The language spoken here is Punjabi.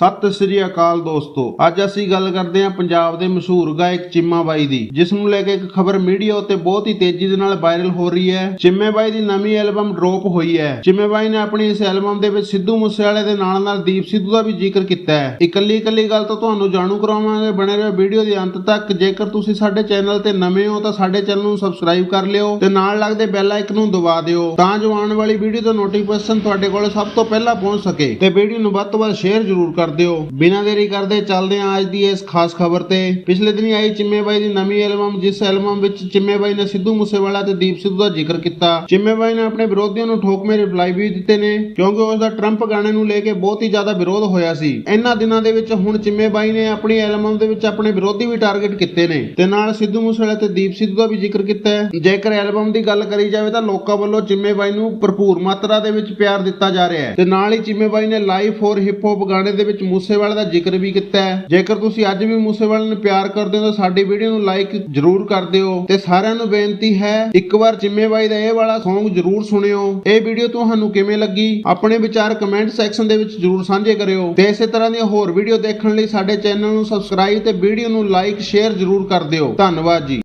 ਸਤਿ ਸ੍ਰੀ ਅਕਾਲ ਦੋਸਤੋ। ਅੱਜ ਅਸੀਂ ਗੱਲ ਕਰਦੇ ਹਾਂ ਪੰਜਾਬ ਦੇ ਮਸ਼ਹੂਰ ਗਾਇਕ ਚਿੰਮਾ ਬਾਈ ਦੀ, ਜਿਸ ਨੂੰ ਲੈ ਕੇ ਇੱਕ ਖਬਰ ਮੀਡੀਆ ਉੱਤੇ ਬਹੁਤ ਹੀ ਤੇਜ਼ੀ ਦੇ ਨਾਲ ਵਾਇਰਲ ਹੋ ਰਹੀ ਹੈ। ਚਿੰਮੇ ਬਾਈ ਦੀ ਨਵੀਂ ਐਲਬਮ ਡ੍ਰੌਪ ਹੋਈ ਹੈ। ਚਿੰਮੇ ਬਾਈ ਨੇ ਆਪਣੀ ਇਸ ਐਲਬਮ ਦੇ ਵਿੱਚ ਸਿੱਧੂ ਮੂਸੇਵਾਲੇ ਦੇ ਨਾਲ ਨਾਲ ਦੀਪ ਸਿੱਧੂ ਦਾ ਵੀ ਜ਼ਿਕਰ ਕੀਤਾ ਹੈ। ਇਕੱਲੀ ਇਕੱਲੀ ਗੱਲ ਤਾਂ ਤੁਹਾਨੂੰ ਜਾਣੂ ਕਰਾਵਾਂਗੇ। ਬਣੇ ਰਹੋ ਵੀਡੀਓ ਦੇ ਅੰਤ ਤੱਕ। ਜੇਕਰ ਤੁਸੀਂ ਸਾਡੇ ਚੈਨਲ ਤੇ ਨਵੇਂ ਹੋ ਤਾਂ ਸਾਡੇ ਚੈਨਲ ਨੂੰ ਸਬਸਕ੍ਰਾਈਬ ਕਰ ਲਿਓ ਤੇ ਨਾਲ ਲੱਗਦੇ ਬੈਲ ਆਈਕਨ ਨੂੰ ਦਬਾ ਦਿਓ, ਤਾਂ ਜੋ ਆਉਣ ਵਾਲੀ ਵੀਡੀਓ ਦਾ ਨੋਟੀਫਿਕੇਸ਼ਨ ਤੁਹਾਡੇ ਕੋਲ ਸਭ ਤੋਂ ਪਹਿਲਾਂ ਪਹੁੰਚ ਸਕੇ। ਤੇ ਵੀਡੀਓ ਨੂੰ ਵੱਧ ਤੋਂ ਵੱਧ ਸ਼ੇਅਰ ਜ਼ਰੂਰ ਕਰ ਦਿਓ ਬਿਨਾਂ ਦੇਰੀ ਕਰਦੇ ਚੱਲਦੇ ਹਾਂ ਅੱਜ ਦੀ ਇਸ ਖਾਸ ਖਬਰ ਤੇ। ਪਿਛਲੇ ਦਿਨੀ ਆਈ ਚਿੰਮੇ ਦੀ ਨਵੀਂ ਐਲਬਮ ਜਿਸ ਐਲਬਮ ਵਿੱਚ ਚਿੰਮੇ ਨੇ ਸਿੱਧੂ ਮੂਸੇਵਾਲਾ ਤੇ ਦੀਪ ਸਿੱਧੂ ਦਾ ਜ਼ਿਕਰ ਕੀਤਾ। ਚਿੰਮੇ ਨੇ ਆਪਣੇ ਵਿਰੋਧੀਆਂ ਨੂੰ ਠੋਕਵੇਂ ਰਿਪਲਾਈ ਵੀ ਦਿੱਤੇ ਨੇ, ਕਿਉਂਕਿ ਉਸ ਦਾ ਟਰੰਪ ਗਾਣੇ ਨੂੰ ਲੈ ਕੇ ਬਹੁਤ ਹੀ ਜ਼ਿਆਦਾ ਵਿਰੋਧ ਹੋਇਆ ਸੀ। ਇਹਨਾਂ ਦਿਨਾਂ ਦੇ ਵਿੱਚ ਹੁਣ ਚਿੰਮੇ ਨੇ ਆਪਣੀ ਐਲਬਮ ਦੇ ਵਿੱਚ ਆਪਣੇ ਵਿਰੋਧੀ ਵੀ ਟਾਰਗੇਟ ਕੀਤੇ ਨੇ। ਤੇ ਨਾਲ ਸਿੱਧੂ ਮੂਸੇਵਾਲਾ ਤੇ ਦੀਪ ਸਿੱਧੂ ਦਾ ਵੀ ਜ਼ਿਕਰ ਕੀਤਾ ਹੈ। ਜੇਕਰ ਐਲਬਮ ਦੀ ਗੱਲ ਕਰੀ ਜਾਵੇ ਤਾਂ ਲੋਕਾਂ ਵੱਲੋਂ ਚਿੰਮੇਬਾਈ ਨੂੰ ਭਰਪੂਰ ਮਾਤਰਾ ਦੇ ਵਿੱਚ ਪਿਆਰ ਦਿੱਤਾ ਜਾ ਰਿਹਾ ਹੈ। ਤੇ ਨਾਲ ਹੀ ਚਿੰਮੇਬਾਈ ਨੇ ਲਾਈਵ ਫੋਰ ਹਿਪ ਹੌਪ ਗਾਣੇ ਦੇ ਵਿੱਚ ਮੂਸੇਵਾਲੇ ਦਾ ਜ਼ਿਕਰ ਵੀ ਕੀਤਾ ਹੈ। ਜੇਕਰ ਤੁਸੀਂ ਅੱਜ ਵੀ ਮੂਸੇਵਾਲੇ ਨੂੰ ਪਿਆਰ ਕਰਦੇ ਹੋ ਤਾਂ ਸਾਡੀ ਵੀਡੀਓ ਨੂੰ ਲਾਈਕ ਜ਼ਰੂਰ ਕਰ ਦਿਓ। ਤੇ ਸਾਰਿਆਂ ਨੂੰ ਬੇਨਤੀ ਹੈ, ਇੱਕ ਵਾਰ ਜਿੰਮੇਵਾਰੀ ਦਾ ਇਹ ਵਾਲਾ Song ਜ਼ਰੂਰ ਸੁਣਿਓ। ਇਹ ਵੀਡੀਓ ਤੁਹਾਨੂੰ ਕਿਵੇਂ ਲੱਗੀ? ਆਪਣੇ ਵਿਚਾਰ ਕਮੈਂਟ ਸੈਕਸ਼ਨ ਦੇ ਵਿੱਚ ਜ਼ਰੂਰ ਸਾਂਝੇ ਕਰਿਓ। ਤੇ ਇਸੇ ਤਰ੍ਹਾਂ ਦੀਆਂ ਹੋਰ ਵੀਡੀਓ ਦੇਖਣ ਲਈ ਸਾਡੇ ਚੈਨਲ ਨੂੰ ਸਬਸਕ੍ਰਾਈਬ ਤੇ ਵੀਡੀਓ ਨੂੰ ਲਾਈਕ ਸ਼ੇਅਰ ਜ਼ਰੂਰ ਕਰ ਦਿਓ। ਧੰਨਵਾਦ ਜੀ।